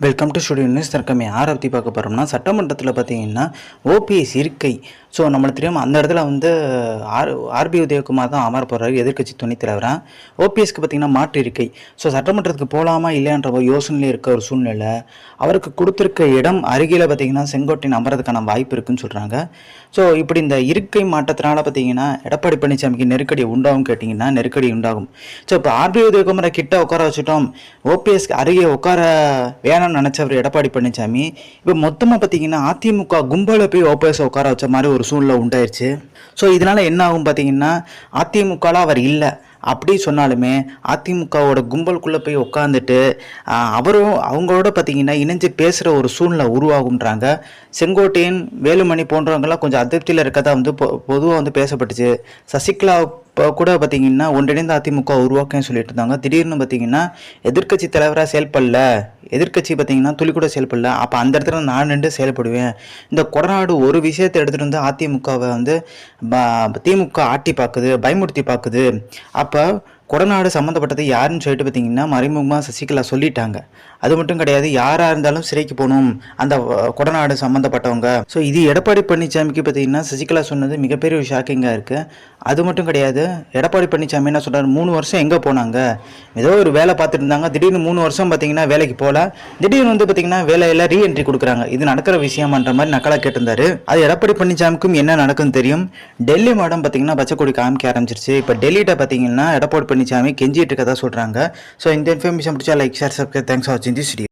Welcome to studio news தற்கமே யாரை பற்றி பார்க்க போகிறோம்னா சட்டமன்றத்தில் பார்த்தீங்கன்னா ஓபிஎஸ் இருக்கை. ஸோ நம்மளுக்கு தெரியும் அந்த இடத்துல வந்து ஆர் ஆர்பி உதயகுமார் தான் அமர போகிறாரு எதிர்க்கட்சி துணைத் தலைவராக ஓபிஎஸ்க்கு பார்த்தீங்கன்னா மாற்று இருக்கை. ஸோ சட்டமன்றத்துக்கு போகலாமா இல்லைன்ற ஒரு யோசனையில் இருக்க ஒரு சூழ்நிலை அவருக்கு கொடுத்துருக்க இடம் அருகில் பார்த்தீங்கன்னா செங்கோட்டையின் அமர்றதுக்கான வாய்ப்பு இருக்குன்னு சொல்கிறாங்க ஸோ இப்படி இந்த இருக்கை மாற்றத்தினால பார்த்தீங்கன்னா எடப்பாடி பழனிசாமிக்கு நெருக்கடி உண்டாகும் கேட்டிங்கன்னா நெருக்கடி உண்டாகும். ஸோ இப்போ ஆர்பி உதயகுமாரை கிட்ட உட்கார வச்சுட்டோம். ஓபிஎஸ்க்கு அருகே உட்கார வேணாம் வேணாம்னு நினச்சவர் எடப்பாடி பழனிசாமி இப்போ மொத்தமாக பார்த்தீங்கன்னா அதிமுக கும்பலை போய் ஓபிஎஸ் உட்கார வச்ச மாதிரி ஒரு சூழ்நிலை உண்டாயிருச்சு. ஸோ இதனால என்ன ஆகும் பார்த்தீங்கன்னா அதிமுகலாம் அவர் இல்லை. அப்படி சொன்னாலுமே அதிமுகவோட கும்பலுக்குள்ளே போய் உட்காந்துட்டு அவரும் அவங்களோட பார்த்தீங்கன்னா இணைஞ்சு பேசுகிற ஒரு சூழ்நிலை உருவாகுன்றாங்க செங்கோட்டையன் வேலுமணி போன்றவங்கெல்லாம் கொஞ்சம் அதிருப்தியில் இருக்கதா வந்து பொதுவாக வந்து பேசப்பட்டுச்சு. சசிகலா இப்போ கூட பார்த்தீங்கன்னா ஒன்றிணைந்த அதிமுக உருவாக்கன்னு சொல்லிட்டு இருந்தாங்க. திடீர்னு பார்த்தீங்கன்னா எதிர்க்கட்சி தலைவராக செயல்படல. எதிர்க்கட்சி பார்த்தீங்கன்னா துளி கூட செயல்படல. அப்போ அந்த இடத்துல நான் நின்று செயல்படுவேன். இந்த கொடநாடு ஒரு விஷயத்தை எடுத்துகிட்டு வந்து அதிமுகவை வந்து திமுக ஆட்டி பார்க்குது பயமுறுத்தி பார்க்குது அப்போ கொடநாடு சம்மந்தப்பட்டது யாருன்னு சொல்லிட்டு பார்த்தீங்கன்னா மறைமுகமாக சசிகலா சொல்லிட்டாங்க. அது மட்டும் கிடையாது யாராக இருந்தாலும் சிறைக்கு போகணும். அந்த கொடநாடு சம்மந்தப்பட்டவங்க ஸோ இது எடப்பாடி பழனிசாமிக்கு பார்த்தீங்கன்னா சசிகலா சொன்னது மிகப்பெரிய ஷாக்கிங்காக இருக்குது அது மட்டும் கிடையாது எடப்பாடி பழனிசாமி என்ன சொல்கிறார் மூணு வருஷம் எங்கே போனாங்க? ஏதோ ஒரு வேலை பார்த்துட்டு இருந்தாங்க. திடீர்னு மூணு வருஷம் பார்த்தீங்கன்னா வேலைக்கு போகல திடீர்னு வந்து பார்த்தீங்கன்னா வேலையில் ரீஎன்ட்ரி கொடுக்குறாங்க. இது நடக்கிற விஷயமான்ற மாதிரி நக்கலாக கேட்டிருந்தாரு. அது எடப்பாடி பழனிசாமிக்கும் என்ன நடக்கும் தெரியும். டெல்லி மாடம் பார்த்தீங்கன்னா பச்சைக்கொடி காமிக்க ஆரம்பிச்சிருச்சு. இப்போ டெல்லிட்ட பார்த்தீங்கன்னா எடப்பாடி பழனிசாமி கெஞ்சிட்டு இருக்கதா சொல்கிறாங்க ஸோ இந்த இன்ஃபர்மேஷன் பிடிச்சா like share subscribe thanks for வாட்சிங் தி வீடியோ